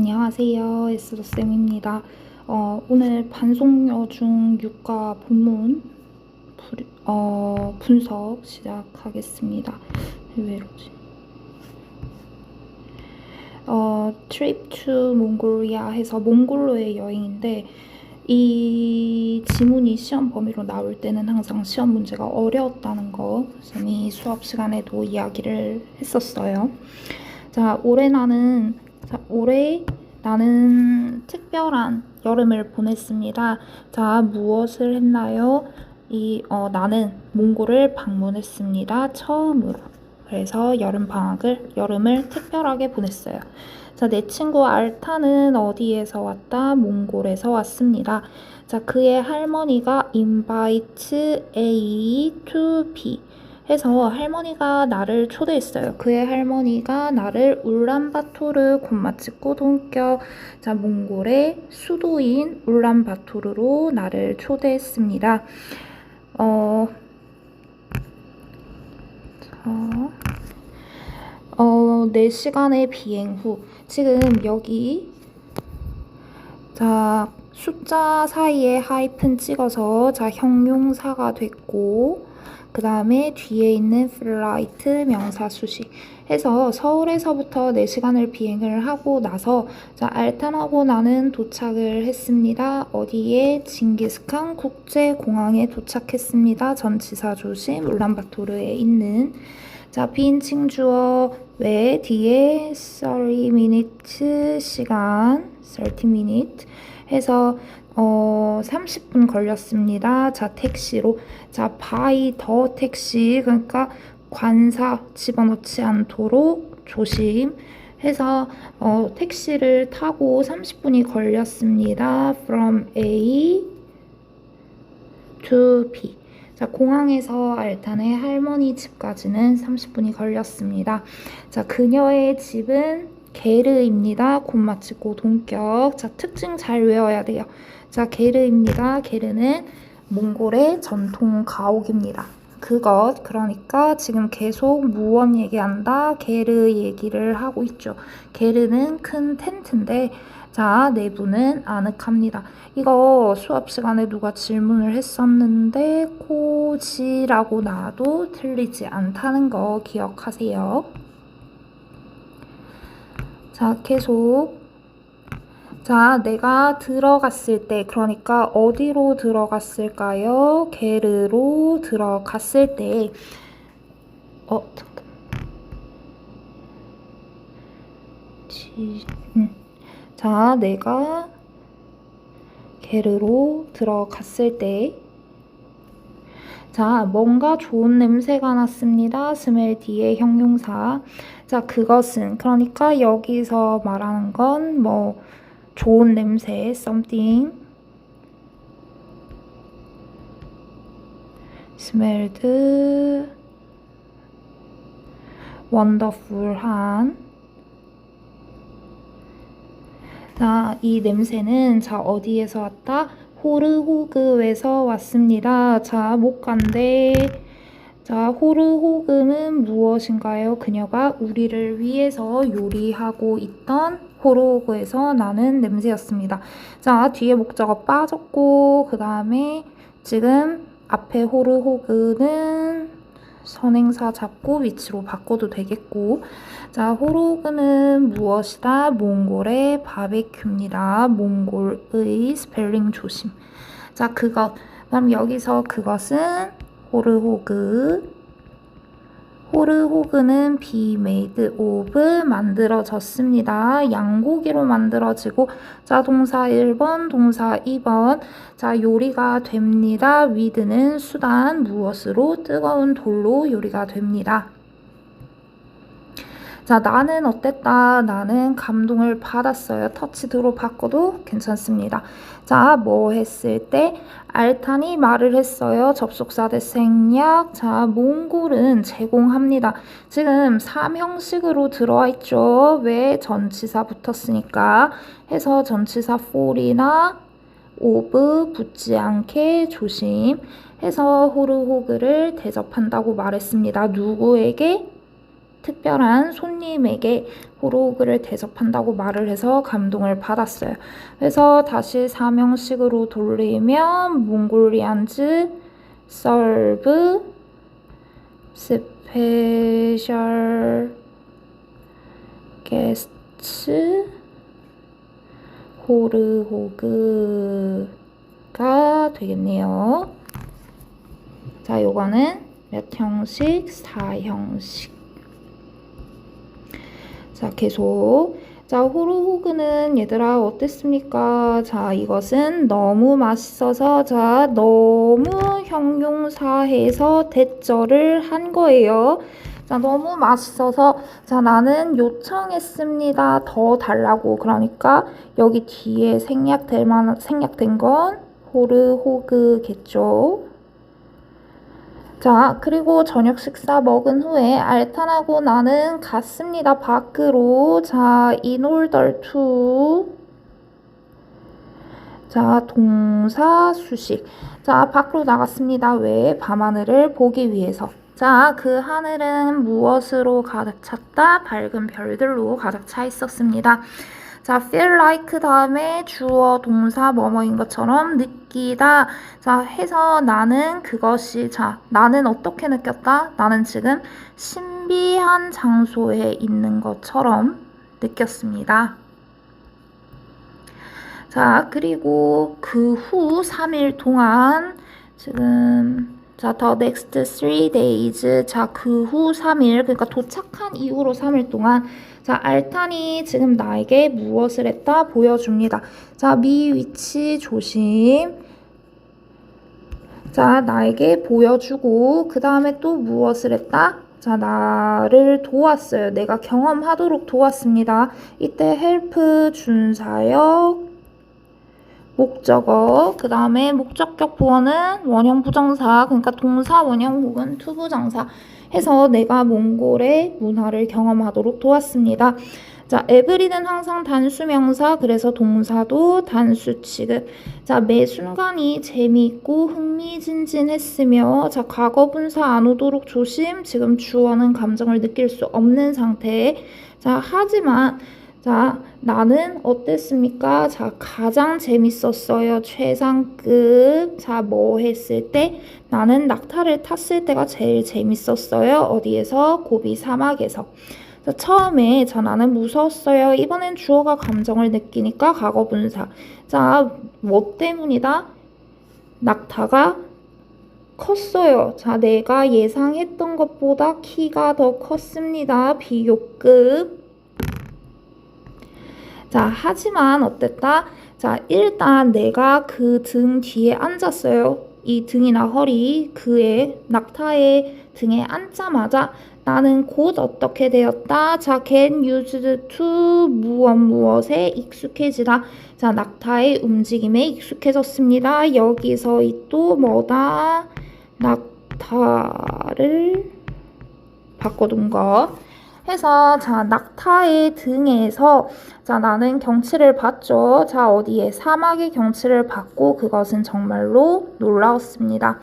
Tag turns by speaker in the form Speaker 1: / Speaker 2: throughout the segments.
Speaker 1: 안녕하세요. 에스더쌤입니다. 어, 오늘 반송여 중 유가 본문 부, 어, 분석 시작하겠습니다. 왜 이러지? 어, trip to Mongolia 해서 몽골로의 여행인데 이 지문이 시험 범위로 나올 때는 항상 시험 문제가 어려웠다는 거 쌤이 수업 시간에도 이야기를 했었어요. 자, 올해 나는 자, 올해 나는 특별한 여름을 보냈습니다. 자, 무엇을 했나요? 이, 어, 나는 몽골을 방문했습니다. 처음으로. 그래서 여름 방학을, 여름을 특별하게 보냈어요. 자, 내 친구 알타는 어디에서 왔다? 몽골에서 왔습니다. 자, 그의 할머니가 invite A to B. 해서 할머니가 나를 초대했어요. 그의 할머니가 나를 울란바토르 곤마츠코 동격 자 몽골의 수도인 울란바토르로 나를 초대했습니다. 어, 자, 어, 4시간의 비행 후 지금 여기 자 숫자 사이에 하이픈 찍어서 자 형용사가 됐고 그 다음에 뒤에 있는 플라이트 명사 수식 해서 서울에서부터 4시간을 비행을 하고 나서 자 알탄하고 나는 도착을 했습니다. 어디에 징기스칸 국제공항에 도착했습니다. 전치사 조심 울란바토르에 있는 자 빈칭 주어 외 뒤에 30 minute 시간 30 minute 해서 어, 30분 걸렸습니다. 자, 택시로. 자, 바이 더 택시. 그러니까 관사 집어넣지 않도록 조심. 해서 어, 택시를 타고 30분이 걸렸습니다. From A to B. 자, 공항에서 알탄의 할머니 집까지는 30분이 걸렸습니다. 자, 그녀의 집은 게르입니다. 곤마치고 동격. 자, 특징 잘 외워야 돼요. 자, 게르입니다. 게르는 몽골의 전통 가옥입니다. 그것, 그러니까 지금 계속 무언 얘기한다? 게르 얘기를 하고 있죠. 게르는 큰 텐트인데, 자, 내부는 아늑합니다. 이거 수업 시간에 누가 질문을 했었는데, 코지라고 나도 틀리지 않다는 거 기억하세요. 자, 계속. 자, 내가 들어갔을 때, 그러니까 어디로 들어갔을까요? 게르로 들어갔을 때, 어, 음. 자, 내가 게르로 들어갔을 때, 자, 뭔가 좋은 냄새가 났습니다. 스멜 뒤에 형용사. 자, 그것은 그러니까 여기서 말하는 건 뭐 좋은 냄새, something smelled wonderful한 자, 이 냄새는 자 어디에서 왔다? 호르호그에서 왔습니다. 자, 못 간대. 자, 호르호그는 무엇인가요? 그녀가 우리를 위해서 요리하고 있던 호르호그에서 나는 냄새였습니다. 자, 뒤에 목적어 빠졌고, 그 다음에 지금 앞에 호르호그는 선행사 잡고 위치로 바꿔도 되겠고, 자, 호르호그는 무엇이다? 몽골의 바베큐입니다. 몽골의 스펠링 조심. 자, 그것. 그럼 여기서 그것은 호르호그. 호르호그는 be made of 만들어졌습니다. 양고기로 만들어지고 자 동사 1번, 동사 2번 자 요리가 됩니다. with는 수단 무엇으로 뜨거운 돌로 요리가 됩니다. 자, 나는 어땠다? 나는 감동을 받았어요. 터치 드로 바꿔도 괜찮습니다. 자, 뭐 했을 때? 알탄이 말을 했어요. 접속사 대 생략. 자, 몽골은 제공합니다. 지금 삼형식으로 들어와 있죠. 왜? 전치사 붙었으니까. 해서 전치사 for이나 오브 붙지 않게 조심. 해서 호르호그를 대접한다고 말했습니다. 누구에게? 특별한 손님에게 호로그를 대접한다고 말을 해서 감동을 받았어요. 그래서 다시 사명식으로 돌리면 몽골리안즈 서브 스페셜 게스트 호르호그가 되겠네요. 자, 요거는 몇 형식? 4형식. 자, 계속. 자, 호르호그는 얘들아 어땠습니까? 자, 이것은 너무 맛있어서 자, 너무 형용사해서 대절을 한 거예요. 자, 너무 맛있어서 자, 나는 요청했습니다. 더 달라고. 그러니까 여기 뒤에 생략될 만 생략된 건 호르호그겠죠. 자, 그리고 저녁 식사 먹은 후에 알탄하고 나는 갔습니다. 밖으로. 자, to. 자, 동사 수식. 자, 밖으로 나갔습니다. 왜? 밤하늘을 보기 위해서. 자, 그 하늘은 무엇으로 가득 찼다? 밝은 별들로 가득 차 있었습니다. 자, feel like 다음에 주어 동사 뭐뭐인 것처럼 느끼다. 자, 해서 나는 그것이 자, 나는 어떻게 느꼈다? 나는 지금 신비한 장소에 있는 것처럼 느꼈습니다. 자, 그리고 그 후 3일 동안 지금 자, the next three days. 자, 그 후 3일, 그러니까 도착한 이후로 3일 동안, 자, 알탄이 지금 나에게 무엇을 했다? 보여줍니다. 자, 미 위치 조심. 자, 나에게 보여주고, 그 다음에 또 무엇을 했다? 자, 나를 도왔어요. 내가 경험하도록 도왔습니다. 이때 help 준사역, 목적어, 그 다음에 목적격 보어는 원형 부정사, 그러니까 동사 원형 혹은 투부정사 해서 내가 몽골의 문화를 경험하도록 도왔습니다. 자, 에브리는 항상 단수명사, 그래서 동사도 단수 취급. 자, 매 순간이 재미있고 흥미진진했으며, 자, 과거 분사 안 오도록 조심. 지금 주어는 감정을 느낄 수 없는 상태. 자, 하지만 자, 나는 어땠습니까? 자, 가장 재밌었어요. 최상급. 자, 뭐 했을 때? 나는 낙타를 탔을 때가 제일 재밌었어요. 어디에서? 고비 사막에서. 자, 처음에 자, 나는 무서웠어요. 이번엔 주어가 감정을 느끼니까 과거 분사. 자, 뭐 때문이다? 낙타가 컸어요. 자, 내가 예상했던 것보다 키가 더 컸습니다. 비교급. 자, 하지만 어땠다? 자, 일단 내가 그 등 뒤에 앉았어요. 이 등이나 허리, 그의 낙타의 등에 앉자마자 나는 곧 어떻게 되었다? 자, get used to 무엇 무엇에 익숙해지다. 자, 낙타의 움직임에 익숙해졌습니다. 여기서 이 또 뭐다? 낙타를 바꿔둔 거. 해서 자 낙타의 등에서 자 나는 경치를 봤죠. 자 어디에 사막의 경치를 봤고 그것은 정말로 놀라웠습니다.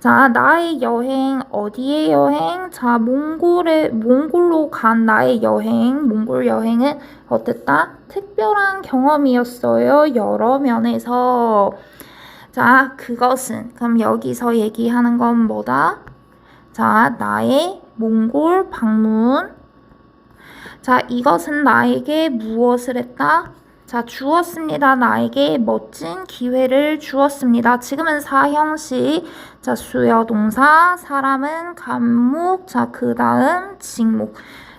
Speaker 1: 자 나의 여행 어디의 여행? 자 몽골에 몽골로 간 나의 여행 몽골 여행은 어땠다? 특별한 경험이었어요. 여러 면에서 자 그것은 그럼 여기서 얘기하는 건 뭐다? 자 나의 몽골 방문 자, 이것은 나에게 무엇을 했다? 자, 주었습니다. 나에게 멋진 기회를 주었습니다. 지금은 사형식. 자, 수여 동사, 사람은 감목. 자, 그 다음 직목.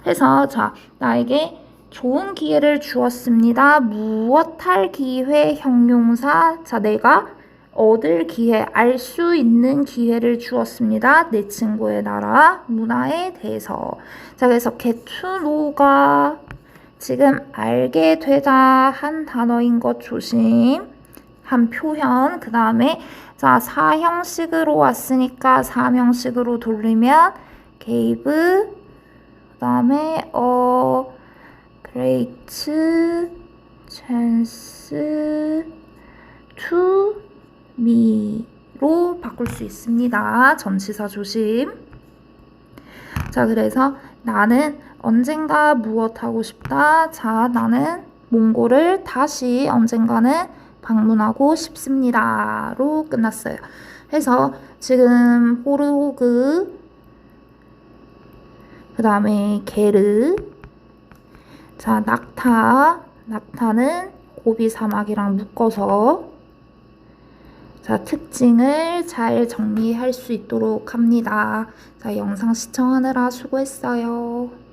Speaker 1: 해서, 자, 나에게 좋은 기회를 주었습니다. 무엇 할 기회 형용사. 자, 내가 얻을 기회, 알 수 있는 기회를 주었습니다. 내 친구의 나라 문화에 대해서. 자, 그래서 know가 지금 알게 되다 한 단어인 것 조심. 한 표현. 그 다음에 자, 사형식으로 왔으니까 사명식으로 돌리면 gave 그 다음에 어 great chance to 미로 바꿀 수 있습니다. 전치사 조심. 자, 그래서 나는 언젠가 무엇 하고 싶다. 자, 나는 몽골을 다시 언젠가는 방문하고 싶습니다.로 끝났어요. 그래서 지금 호르호그, 그 다음에 게르, 자, 낙타, 낙타는 고비 사막이랑 묶어서 자, 특징을 잘 정리할 수 있도록 합니다. 자, 영상 시청하느라 수고했어요.